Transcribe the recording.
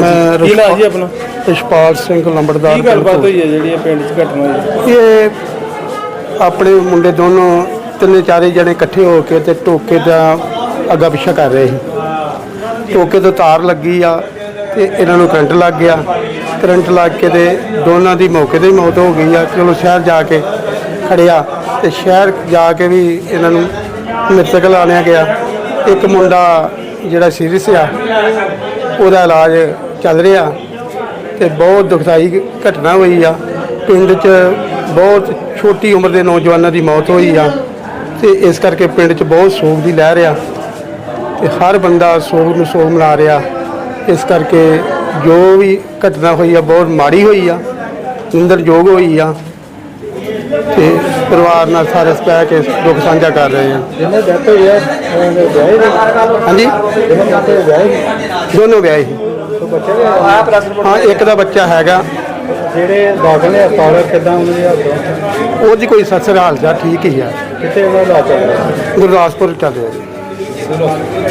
ਮੈਂ ਕੀ ਨਾਂ ਜੀ ਆਪਣਾ? ਰਿਸ਼ਪਾਲ ਸਿੰਘ ਲੰਬੜਦਾਰ ਕੀ ਗੱਲਬਾਤ ਹੋਈ ਹੈ ਜਿਹੜੀ ਇਹ ਪਿੰਡ 'ਚ ਘਟਨਾ ਹੋਈ? ਇਹ ਆਪਣੇ ਮੁੰਡੇ ਦੋਨੋਂ ਤਿੰਨੇ ਚਾਰੇ ਜਣੇ ਇਕੱਠੇ ਹੋ ਕੇ ਤੇ ਟੋਕੇ ਦਾ ਅੱਗਾ ਪਿੱਛਾ ਕਰ ਰਹੇ ਸੀ। ਟੋਕੇ ਤੋਂ ਤਾਰ ਲੱਗੀ ਆ ਤੇ ਇਹਨਾਂ ਨੂੰ ਕਰੰਟ ਲੱਗ ਗਿਆ। ਕਰੰਟ ਲੱਗ ਕੇ ਤੇ ਦੋਨਾਂ ਦੀ ਮੌਕੇ ਤੇ ਹੀ ਮੌਤ ਹੋ ਗਈ ਆ। ਚਲੋ ਸ਼ਹਿਰ ਜਾ ਕੇ ਖੜਿਆ ਤੇ ਸ਼ਹਿਰ ਜਾ ਕੇ ਵੀ ਇਹਨਾਂ ਨੂੰ ਮ੍ਰਿਤਕ ਲਾਣਿਆ ਗਿਆ। ਇੱਕ ਮੁੰਡਾ ਜਿਹੜਾ ਸੀਰੀਅਸ ਆ ਉਹਦਾ ਇਲਾਜ ਚੱਲ ਰਿਹਾ ਤੇ ਬਹੁਤ ਦੁਖਦਾਈ ਘਟਨਾ ਹੋਈ ਆ। ਪਿੰਡ 'ਚ ਬਹੁਤ ਛੋਟੀ ਉਮਰ ਦੇ ਨੌਜਵਾਨਾਂ ਦੀ ਮੌਤ ਹੋਈ ਆ ਤੇ ਇਸ ਕਰਕੇ ਪਿੰਡ 'ਚ ਬਹੁਤ ਸੋਗ ਦੀ ਲਹਿਰ ਆ ਤੇ ਹਰ ਬੰਦਾ ਸੋਗ ਨੂੰ ਸੋਗ ਮਨਾ ਰਿਹਾ। ਇਸ ਕਰਕੇ ਜੋ ਵੀ ਘਟਨਾ ਹੋਈ ਆ ਬਹੁਤ ਮਾੜੀ ਹੋਈ ਆ ਨਿੰਦਰਯੋਗ ਹੋਈ ਆ ਤੇ ਪਰਿਵਾਰ ਨਾਲ ਸਾਰੇ ਬਹਿ ਕੇ ਦੁੱਖ ਸਾਂਝਾ ਕਰ ਰਹੇ ਆ। ਜਿਹਨੇ ਡੈਥ ਹੋਈ ਹੈ ਹਾਂਜੀ? ਦੋਨੋਂ ਵਿਆਹੇ ਸੀ ਬੱਚੇ ਵੀ ਆਇਆ ਪਲੱਸ ਹਾਂ ਇੱਕ ਦਾ ਬੱਚਾ ਹੈਗਾ। ਜਿਹੜੇ ਦਾਖਲ ਨੇ ਹਸਪਤਾਲ ਕਿਦਾਂ ਉਹਨਾਂ ਦੀ ਹਾਲਤ ਉਹਦੀ ਕੋਈ ਸੱਸਰ ਹਾਲ ਚਾਲ ਠੀਕ ਹੀ ਆ। ਕਿੱਥੇ ਉਹਨਾਂ ਦਾ ਚੱਲ ਰਿਹਾ ਗੁਰਦਾਸਪੁਰ ਚੱਲ ਰਿਹਾ ਜੀ।